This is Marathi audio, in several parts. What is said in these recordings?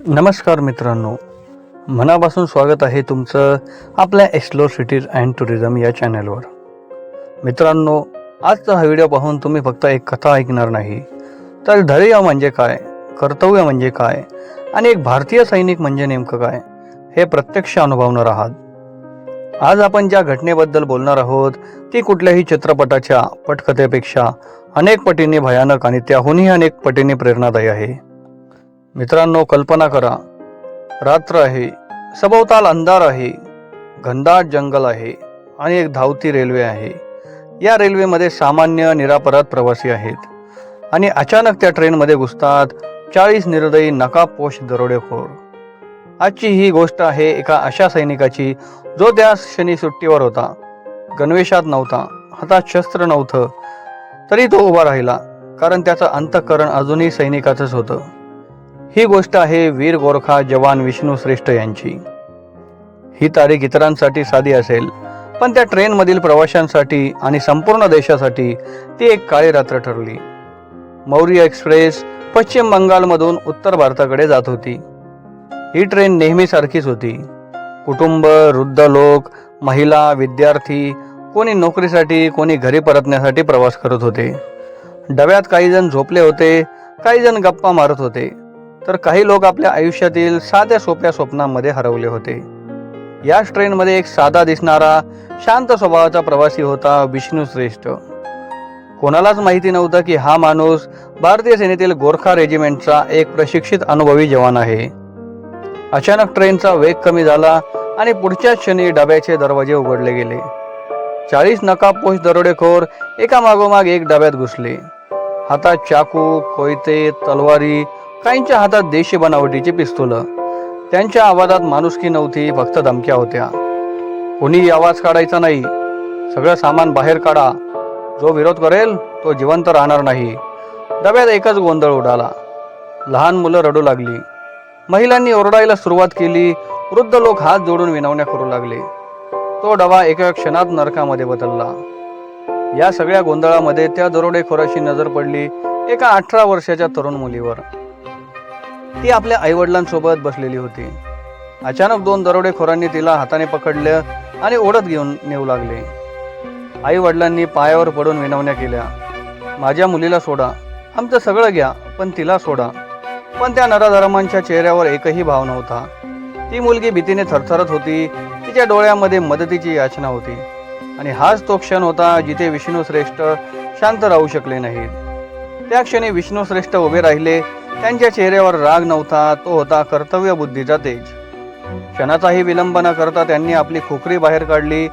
नमस्कार मित्रांनो. मनापासून स्वागत आहे तुमचं आपल्या एक्सप्लोर सिटीज अँड टुरिझम या चॅनलवर मित्रांनो आजचा हा व्हिडिओ पाहून तुम्ही फक्त एक कथा ऐकणार नाही. तर धैर्य म्हणजे काय कर्तव्य म्हणजे काय आणि एक भारतीय सैनिक म्हणजे नेमकं काय हे प्रत्यक्ष अनुभवणार आहात. आज आपण ज्या घटनेबद्दल बोलणार आहोत ती कुठल्याही चित्रपटाच्या पटकथेपेक्षा अनेक पटीने भयानक आणि त्याहूनही अनेक पटीने प्रेरणादायी आहे. मित्रांनो कल्पना करा. रात्र आहे सभोवताल अंधार आहे घनदाट जंगल आहे आणि एक धावती रेल्वे आहे. या रेल्वेमध्ये सामान्य निरापराध प्रवासी आहेत आणि अचानक त्या ट्रेनमध्ये घुसतात चाळीस निर्दयी नकापोश दरोडेखोर. आजची ही गोष्ट आहे एका अशा सैनिकाची जो त्या क्षणी सुट्टीवर होता. गणवेशात नव्हता हातात शस्त्र नव्हतं तरी तो उभा राहिला कारण त्याचं अंतःकरण अजूनही सैनिकाचंच होतं. ही गोष्ट आहे वीर गोरखा जवान विष्णू श्रेष्ठ यांची. ही तारीख इतरांसाठी साधी असेल पण त्या ट्रेनमधील प्रवाशांसाठी आणि संपूर्ण देशासाठी ती एक काळी रात्र ठरली. मौर्य एक्सप्रेस पश्चिम बंगालमधून उत्तर भारताकडे जात होती. ही ट्रेन नेहमीसारखीच होती. कुटुंब वृद्ध लोक महिला विद्यार्थी कोणी नोकरीसाठी कोणी घरी परतण्यासाठी प्रवास करत होते. डब्यात काही जण झोपले होते काही जण गप्पा मारत होते. तर काही लोक आपल्या आयुष्यातील साध्या सोप्या स्वप्नांमध्ये हरवले होते. याच ट्रेनमध्ये एक साधा दिसणारा शांत स्वभावाचा प्रवासी होता विष्णू श्रेष्ठ. कोणालाच माहिती नव्हतं की हा माणूस भारतीय सेनेतील गोरखा रेजिमेंटचा एक प्रशिक्षित अनुभवी जवान आहे. अचानक ट्रेनचा वेग कमी झाला आणि पुढच्याच क्षणी डब्याचे दरवाजे उघडले गेले. चाळीस नकाबपोश दरोडेखोर एका मागोमाग एक डब्यात घुसले. हातात चाकू कोयते तलवारी काहींच्या हातात देशी बनावटीची पिस्तुलं त्यांच्या आवाजात माणुसकी नव्हती फक्त धमक्या होत्या. कोणी आवाज काढायचा नाही. सगळं सामान बाहेर काढा. जो विरोध करेल तो जिवंत राहणार नाही. डब्यात एकच गोंधळ उडाला. लहान मुलं रडू लागली. महिलांनी ओरडायला सुरुवात केली. वृद्ध लोक हात जोडून विनवण्या करू लागले. तो डबा एका क्षणात नरकामध्ये बदलला. या सगळ्या गोंधळामध्ये त्या दरोडेखोराची नजर पडली एका अठरा वर्षाच्या तरुण मुलीवर. ती आपल्या आईवडिलांसोबत बसलेली होती. अचानक दोन दरोडेखोरांनी तिला हाताने पकडले आणि ओढत घेऊन नेऊ लागले. आई वडिलांनी पायावर पडून विनवण्या केल्या. माझ्या मुलीला सोडा. आमचं सगळं घ्या पण तिला सोडा. पण त्या नराधर्मांच्या चेहऱ्यावर एकही भाव नव्हता. ती मुलगी भीतीने थरथरत होती. तिच्या डोळ्यामध्ये मदतीची याचना होती. आणि हाच तो क्षण होता जिथे विष्णू श्रेष्ठ शांत राहू शकले नाहीत. त्या क्षणी विष्णू श्रेष्ठ उभे राहिले त्यांच्या चेहऱ्यावर राग नव्हता तो होता कर्तव्य बुद्धीचा तेज. क्षणाचाही विलंब न करता त्यांनी आपली खुकरी बाहेर काढली.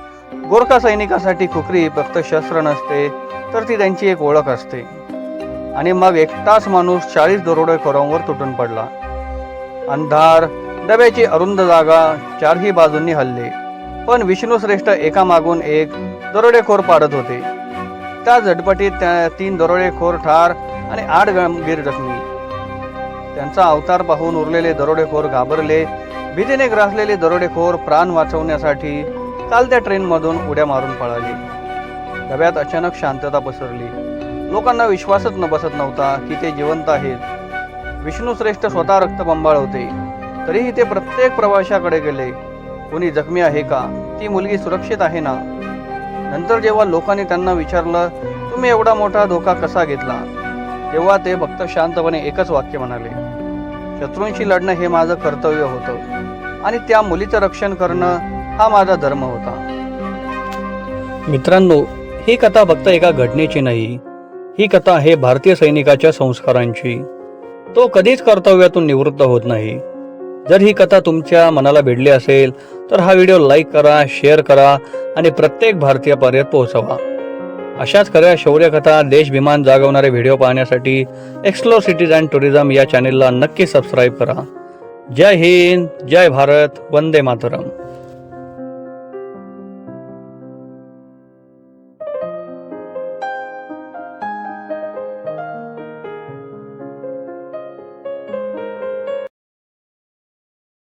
गोरखा सैनिकासाठी खोकरी फक्त शस्त्र नसते तर ती त्यांची एक ओळख असते. आणि मग एक तास माणूस चाळीस दरोडेखोरांवर तुटून पडला. अंधार डब्याची अरुंद जागा चारही बाजूंनी हल्ले. पण विष्णू श्रेष्ठ एका मागून एक दरोडेखोर पाडत होते. त्या झटपटीत त्या तीन दरोडेखोर ठार आणि आठ गंभीर जखमी. त्यांचा अवतार पाहून उरलेले दरोडेखोर घाबरले भीतीने ग्रासलेले दरोडेखोर प्राण वाचवण्यासाठी काल त्या ट्रेनमधून उड्या मारून पळाली. डब्यात अचानक शांतता पसरली. लोकांना विश्वासच न बसत नव्हता की ते जिवंत आहेत. विष्णू श्रेष्ठ स्वतः रक्तबंबाळ होते. तरीही ते प्रत्येक प्रवाशाकडे गेले. कोणी जखमी आहे का? ती मुलगी सुरक्षित आहे ना? नंतर जेव्हा लोकांनी त्यांना विचारलं तुम्ही एवढा मोठा धोका कसा घेतला? तेव्हा ते फक्त शांतपणे एकच वाक्य म्हणाले शत्रूंशी लढणं हे माझं कर्तव्य होतं आणि त्या मुलीचं रक्षण करणं हा माझा धर्म होता. मित्रांनो ही कथा फक्त एका घटनेची नाही ही कथा हे भारतीय सैनिकाच्या संस्कारांची. तो कधीच कर्तव्यातून निवृत्त होत नाही. जर ही कथा तुमच्या मनाला भिडली असेल तर हा व्हिडिओ लाईक करा शेअर करा आणि प्रत्येक भारतीयापर्यंत पोहोचवा. अशाच खऱ्या शौर्यकथा देशभिमान जागवणारे व्हिडिओ पाहण्यासाठी एक्सप्लोर सिटीज अँड टुरिझम या चॅनेलला नक्की सबस्क्राईब करा. जय हिंद जय भारत वंदे मातरम.